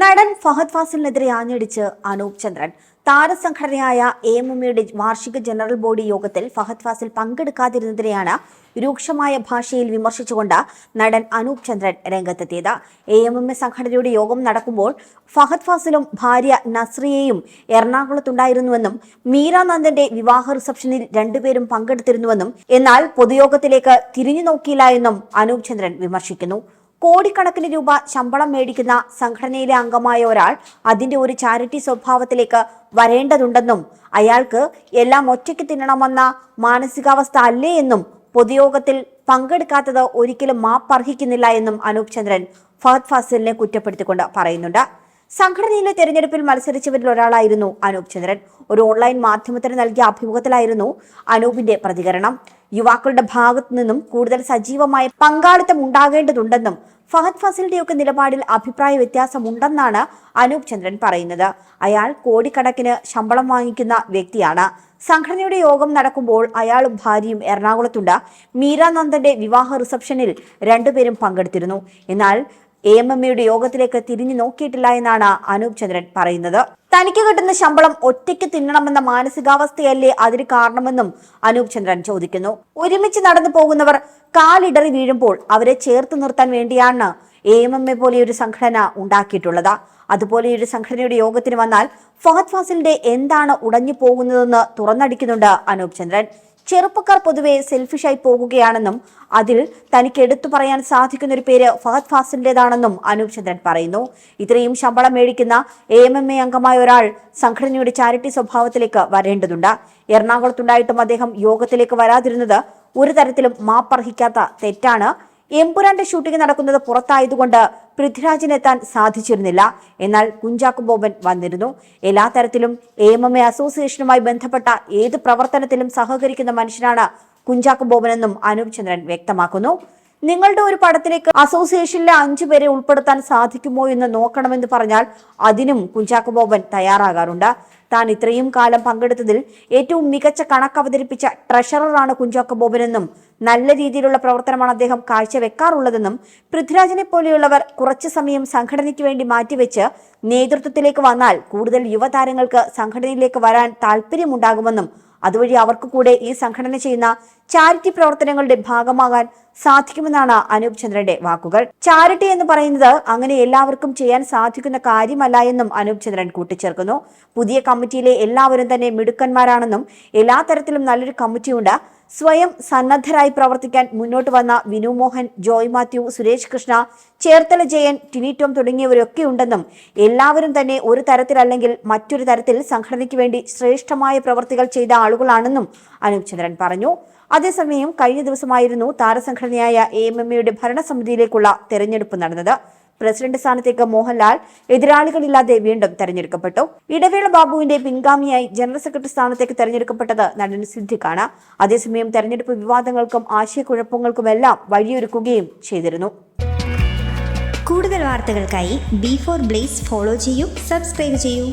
നടൻ ഫഹദ് ഫാസിലിനെതിരെ ആഞ്ഞടിച്ച് അനൂപ് ചന്ദ്രൻ. താരസംഘടനയായ എ എം എമ്മയുടെ വാർഷിക ജനറൽ ബോഡി യോഗത്തിൽ ഫഹദ് ഫാസിൽ പങ്കെടുക്കാതിരുന്നതിനെയാണ് രൂക്ഷമായ ഭാഷയിൽ വിമർശിച്ചുകൊണ്ട് നടൻ അനൂപ് ചന്ദ്രൻ രംഗത്തെത്തിയത്. എ എം എം എ സംഘടനയുടെ യോഗം നടക്കുമ്പോൾ ഫഹദ് ഫാസിലും ഭാര്യ നസ്രിയയും എറണാകുളത്തുണ്ടായിരുന്നുവെന്നും മീരാനന്ദന്റെ വിവാഹ റിസപ്ഷനിൽ രണ്ടുപേരും പങ്കെടുത്തിരുന്നുവെന്നും എന്നാൽ പൊതുയോഗത്തിലേക്ക് തിരിഞ്ഞു നോക്കിയില്ല എന്നും അനൂപ് ചന്ദ്രൻ വിമർശിക്കുന്നു. കോടിക്കണക്കിന് രൂപ ശമ്പളം മേടിക്കുന്ന സംഘടനയിലെ അംഗമായ ഒരാൾ അതിന്റെ ഒരു ചാരിറ്റി സ്വഭാവത്തിലേക്ക് വരേണ്ടതുണ്ടെന്നും അയാൾക്ക് എല്ലാം ഒറ്റയ്ക്ക് തിന്നണമെന്ന മാനസികാവസ്ഥ അല്ലേ എന്നും പൊതുയോഗത്തിൽ പങ്കെടുക്കാത്തത് ഒരിക്കലും മാപ്പർഹിക്കുന്നില്ല എന്നും അനൂപ് ചന്ദ്രൻ ഫഹദ് ഫാസിലിനെ കുറ്റപ്പെടുത്തിക്കൊണ്ട് പറയുന്നുണ്ട്. സംഘടനയിലെ തെരഞ്ഞെടുപ്പിൽ മത്സരിച്ചവരിൽ ഒരാളായിരുന്നു അനൂപ് ചന്ദ്രൻ. ഒരു ഓൺലൈൻ മാധ്യമത്തിന് നൽകിയ അഭിമുഖത്തിലായിരുന്നു അനൂപിന്റെ പ്രതികരണം. യുവാക്കളുടെ ഭാഗത്തു നിന്നും കൂടുതൽ സജീവമായ പങ്കാളിത്തം ഉണ്ടാകേണ്ടതുണ്ടെന്നും ഫഹദ് ഫസിലിന്റെയൊക്കെ നിലപാടിൽ അഭിപ്രായ വ്യത്യാസമുണ്ടെന്നാണ് അനൂപ് ചന്ദ്രൻ പറയുന്നത്. അയാൾ കോടിക്കണക്കിന് ശമ്പളം വാങ്ങിക്കുന്ന വ്യക്തിയാണ്. സംഘടനയുടെ യോഗം നടക്കുമ്പോൾ അയാളും ഭാര്യയും എറണാകുളത്തുണ്ട്. മീരാനന്ദന്റെ വിവാഹ റിസപ്ഷനിൽ രണ്ടുപേരും പങ്കെടുത്തിരുന്നു. എന്നാൽ എ എം എം എയുടെ യോഗത്തിലേക്ക് തിരിഞ്ഞു നോക്കിയിട്ടില്ല എന്നാണ് അനൂപ് ചന്ദ്രൻ പറയുന്നത്. തനിക്ക് കിട്ടുന്ന ശമ്പളം ഒറ്റയ്ക്ക് തിന്നണമെന്ന മാനസികാവസ്ഥയല്ലേ അതിന് കാരണമെന്നും അനൂപ് ചന്ദ്രൻ ചോദിക്കുന്നു. ഒരുമിച്ച് നടന്നു പോകുന്നവർ കാലിടറി വീഴുമ്പോൾ അവരെ ചേർത്ത് നിർത്താൻ വേണ്ടിയാണ് എ എം എം എ പോലെയൊരു സംഘടന ഉണ്ടാക്കിയിട്ടുള്ളത്. അതുപോലെ ഒരു സംഘടനയുടെ യോഗത്തിന് വന്നാൽ ഫഹദ് ഫാസിലിന്റെ എന്താണ് ഉടഞ്ഞു പോകുന്നതെന്ന് തുറന്നടിക്കുന്നുണ്ട് അനൂപ് ചന്ദ്രൻ. ചെറുപ്പക്കാർ പൊതുവെ സെൽഫിഷായി പോകുകയാണെന്നും അതിൽ തനിക്ക് എടുത്തു പറയാൻ സാധിക്കുന്ന ഒരു പേര് ഫഹദ് ഫാസിലിന്റേതാണെന്നും അനൂപ് ചന്ദ്രൻ പറയുന്നു. ഇത്രയും ശമ്പളം മേടിക്കുന്ന എ എം എം എ അംഗമായ ഒരാൾ സംഘടനയുടെ ചാരിറ്റി സ്വഭാവത്തിലേക്ക് വരേണ്ടതുണ്ട്. എറണാകുളത്തുണ്ടായിട്ടും അദ്ദേഹം യോഗത്തിലേക്ക് വരാതിരുന്നത് ഒരു തരത്തിലും മാപ്പർഹിക്കാത്ത തെറ്റാണ്. എമ്പുരാന്റെ ഷൂട്ടിംഗ് നടക്കുന്നത് പുറത്തായതുകൊണ്ട് പൃഥ്വിരാജിനെത്താൻ സാധിച്ചിരുന്നില്ല. എന്നാൽ കുഞ്ചാക്കു ബോബൻ വന്നിരുന്നു. എല്ലാ തരത്തിലും എ എം എം അസോസിയേഷനുമായി ബന്ധപ്പെട്ട ഏത് പ്രവർത്തനത്തിലും സഹകരിക്കുന്ന മനുഷ്യനാണ് കുഞ്ചാക്കു ബോബനെന്നും അനൂപ് ചന്ദ്രൻ വ്യക്തമാക്കുന്നു. നിങ്ങളുടെ ഒരു പടത്തിലേക്ക് അസോസിയേഷനിലെ അഞ്ചു പേരെ ഉൾപ്പെടുത്താൻ സാധിക്കുമോ എന്ന് നോക്കണമെന്ന് പറഞ്ഞാൽ അതിനും കുഞ്ചാക്കോ ബോബൻ തയ്യാറാകാറുണ്ട്. താൻ ഇത്രയും കാലം പങ്കെടുത്തതിൽ ഏറ്റവും മികച്ച കണക്ക് അവതരിപ്പിച്ച ട്രഷററാണ് കുഞ്ചാക്കോ ബോബനെന്നും നല്ല രീതിയിലുള്ള പ്രവർത്തനമാണ് അദ്ദേഹം കാഴ്ചവെക്കാറുള്ളതെന്നും പൃഥ്വിരാജിനെ പോലെയുള്ളവർ കുറച്ചു സമയം സംഘടനയ്ക്ക് വേണ്ടി മാറ്റിവെച്ച് നേതൃത്വത്തിലേക്ക് വന്നാൽ കൂടുതൽ യുവതാരങ്ങൾക്ക് സംഘടനയിലേക്ക് വരാൻ താല്പര്യമുണ്ടാകുമെന്നും അതുവഴി അവർക്ക് കൂടെ ഈ സംഘടന ചെയ്യുന്ന ചാരിറ്റി പ്രവർത്തനങ്ങളുടെ ഭാഗമാകാൻ സാധിക്കുമെന്നാണ് അനൂപ് ചന്ദ്രന്റെ വാക്കുകൾ. ചാരിറ്റി എന്ന് പറയുന്നത് അങ്ങനെ എല്ലാവർക്കും ചെയ്യാൻ സാധിക്കുന്ന കാര്യമല്ല എന്നും അനൂപ് ചന്ദ്രൻ കൂട്ടിച്ചേർക്കുന്നു. പുതിയ കമ്മിറ്റിയിലെ എല്ലാവരും തന്നെ മിടുക്കന്മാരാണെന്നും എല്ലാ തരത്തിലും നല്ലൊരു കമ്മിറ്റിയുണ്ട്. സ്വയം സന്നദ്ധരായി പ്രവർത്തിക്കാൻ മുന്നോട്ട് വന്ന വിനു മോഹൻ ജോയ് മാത്യു സുരേഷ് കൃഷ്ണ ചേർത്തല ജയൻ ടിനി ടോം തുടങ്ങിയവരൊക്കെ ഉണ്ടെന്നും എല്ലാവരും തന്നെ ഒരു തരത്തിലല്ലെങ്കിൽ മറ്റൊരു തരത്തിൽ സംഘടനയ്ക്ക് വേണ്ടി ശ്രേഷ്ഠമായ പ്രവർത്തികൾ ചെയ്ത ആളുകളാണെന്നും അനൂപ് ചന്ദ്രൻ പറഞ്ഞു. അതേസമയം കഴിഞ്ഞ ദിവസമായിരുന്നു താരസംഘടനയായ എ എം എം എയുടെ ഭരണസമിതിയിലേക്കുള്ള തെരഞ്ഞെടുപ്പ് നടന്നത്. പ്രസിഡന്റ് സ്ഥാനത്തേക്ക് മോഹൻലാൽ എതിരാളികളില്ലാതെ വീണ്ടും തെരഞ്ഞെടുക്കപ്പെട്ടു. ഇടവേള ബാബുവിന്റെ പിൻഗാമിയായി ജനറൽ സെക്രട്ടറി സ്ഥാനത്തേക്ക് തെരഞ്ഞെടുക്കപ്പെട്ടത് നടൻ സിദ്ദിഖാണ്. അതേസമയം തെരഞ്ഞെടുപ്പ് വിവാദങ്ങൾക്കും ആശയക്കുഴപ്പങ്ങൾക്കുമെല്ലാം വഴിയൊരുക്കുകയും ചെയ്തിരുന്നു. കൂടുതൽ വാർത്തകൾക്കായി ബി ഫോർ ബ്ലേസ് ഫോളോ ചെയ്യൂ സബ്സ്ക്രൈബ് ചെയ്യൂ.